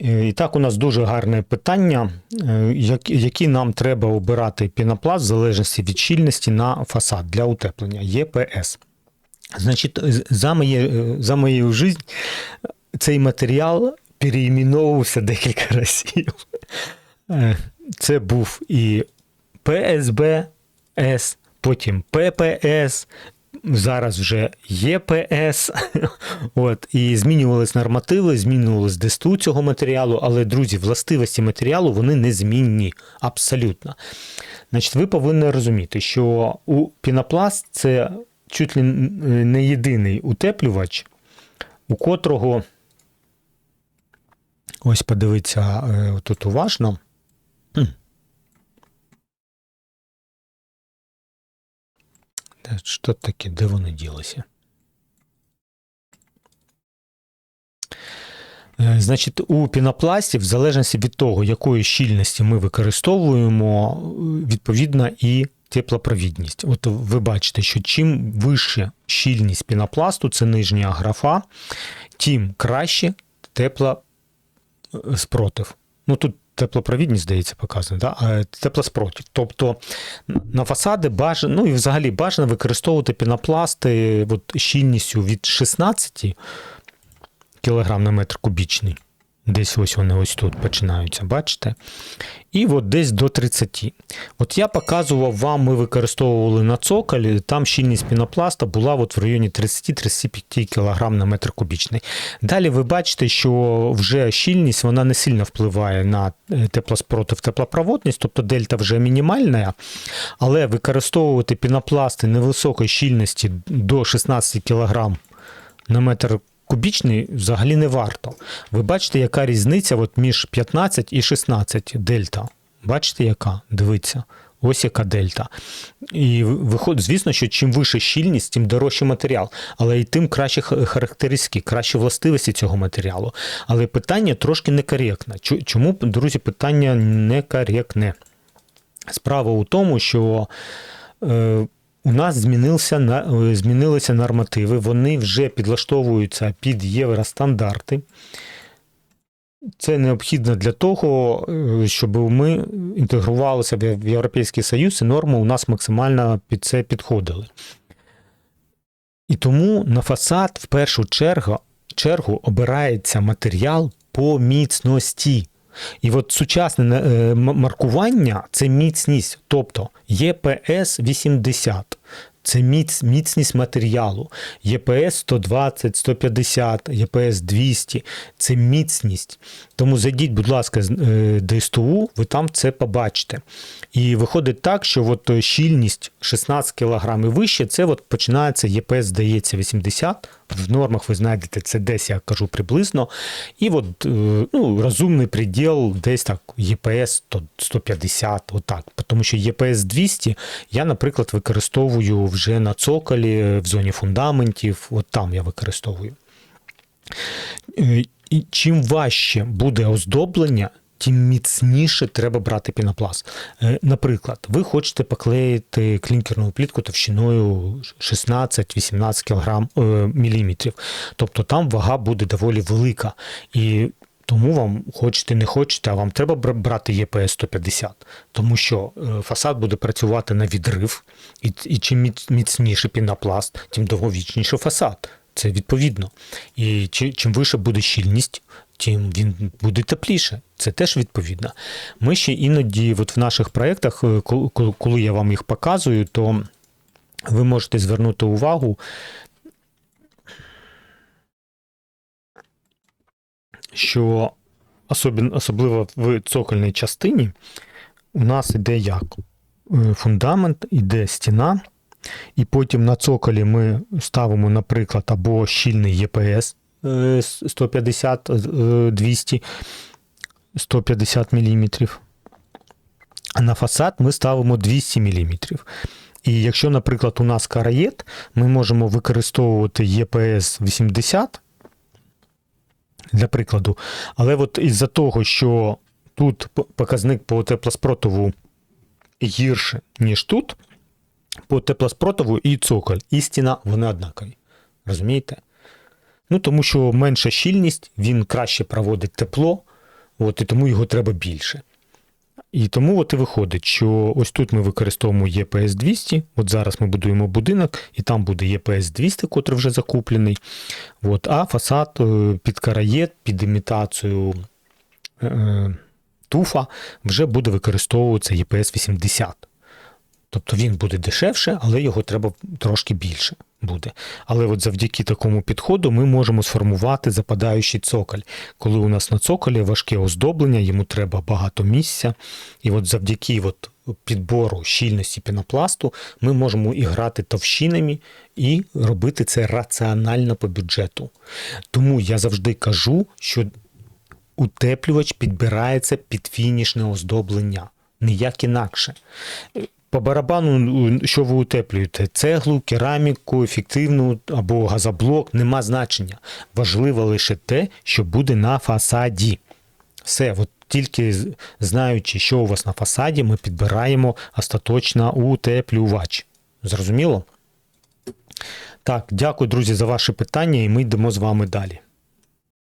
Е, І так, у нас дуже гарне питання, е, які нам треба обирати пінопласт в залежності від щільності на фасад для утеплення ЄПС. Значить, за, моє, е, за мою жизнь цей матеріал переіменовувався декілька разів. Е, Це був і ПСБ-С, потім ППС, зараз вже ЄПС. От, і змінювались нормативи, змінювалась ДСТУ цього матеріалу, але, друзі, властивості матеріалу вони незмінні. Абсолютно. Значить, ви повинні розуміти, що у пінопласт це чуть ли не єдиний утеплювач, у котрого. Ось подивіться е, тут уважно. Та Що таке? Де вони ділися? Е, Значить, у пінопласті, в залежності від того, якої щільності ми використовуємо, е, відповідна і теплопровідність. От ви бачите, що чим вища щільність пінопласту, це нижня графа, тим краще теплоспротив. Ну тут теплопровідність, здається, показана, да? теплоспротив. Тобто на фасади бажано, ну і взагалі бажано використовувати пінопласти от, щільністю від 16 кг на метр кубічний. Десь ось вони ось тут починаються, бачите? І от десь до 30. От я показував вам, ми використовували на цоколі, там щільність пінопласта була от в районі 30-35 кг на метр кубічний. Далі ви бачите, що вже щільність вона не сильно впливає на е, теплоспротив, теплопроводність, тобто дельта вже мінімальна, але використовувати пінопласти невисокої щільності до 16 кг на метр кубічний взагалі не варто. Ви бачите, яка різниця от між 15 і 16 дельта. Бачите, яка? Дивіться. Ось яка дельта. І виходить, звісно, що чим вища щільність, тим дорожчий матеріал, але і тим кращі характеристики, кращі властивості цього матеріалу. Але питання трошки некоректне. Чому, друзі, питання некоректне? Справа у тому, що е, у нас змінився, на- е, змінилися нормативи, вони вже підлаштовуються під євростандарти. Це необхідно для того, е, щоб ми інтегрувалися в Європейський Союз, і норми у нас максимально під це підходили. І тому на фасад в першу чергу, чергу обирається матеріал по міцності. І от сучасне е, маркування це міцність, тобто ЄПС 80. Це міцність матеріалу. ЄПС 120, 150, ЄПС 200 це міцність. Тому зайдіть, будь ласка, з е, ДСТУ, ви там це побачите. І виходить так, що от е, щільність 16 кг і вище, це от починається ЄПС, здається, 80. В нормах ви знайдете це десь, я кажу приблизно. І от е, ну, розумний приділ десь так ЄПС 150, отак. Тому що ЄПС 200 я, наприклад, використовую вже на цоколі, в зоні фундаментів, от там я використовую. Е, І чим важче буде оздоблення, тим міцніше треба брати пінопласт. Е, Наприклад, ви хочете поклеїти клінкерну плітку товщиною 16-18 кг міліметрів. Тобто там вага буде доволі велика. І тому вам хочете, не хочете, а вам треба брати ЄПС 150, тому що е, фасад буде працювати на відрив, і, і чим міцніший пінопласт, тим довговічніший фасад. Це відповідно. І чим вища буде щільність, тим він буде тепліше. Це теж відповідно. Ми ще іноді, от в наших проєктах, е, кол- кол- коли я вам їх показую, то ви можете звернути увагу, що особливо в цокольній частині у нас іде як? Е, Фундамент, іде стіна, і потім на цоколі ми ставимо, наприклад, або щільний ЄПС 150 е, 200 150 мм. На фасад ми ставимо 200 мм. І якщо, наприклад, у нас караєт, ми можемо використовувати ЄПС 80 для прикладу. Але от із-за того, що тут показник по теплоспротиву гірше, ніж тут, по теплоспротиву і цоколь, і стіна, вони однакові. Розумієте? Ну, тому що менша щільність, він краще проводить тепло, от, і тому його треба більше. І тому от і виходить, що ось тут ми використовуємо ЄПС 200. От зараз ми будуємо будинок, і там буде ЄПС 200, котрий вже закуплений. От, а фасад е, під караєт, під імітацію е, туфа вже буде використовуватися ЄПС 80. Тобто він буде дешевше, але його треба трошки більше буде. Але от завдяки такому підходу ми можемо сформувати западаючий цоколь. Коли у нас на цоколі важке оздоблення, йому треба багато місця. І от завдяки от підбору щільності пінопласту ми можемо і грати товщинами, і робити це раціонально по бюджету. Тому я завжди кажу, що утеплювач підбирається під фінішне оздоблення, ніяк інакше. По барабану, що ви утеплюєте? Цеглу, кераміку, ефективну або газоблок, нема значення. Важливо лише те, що буде на фасаді. Все, от тільки знаючи, що у вас на фасаді, ми підбираємо остаточно утеплювач. Зрозуміло? Так, дякую, друзі, за ваші питання, і ми йдемо з вами далі.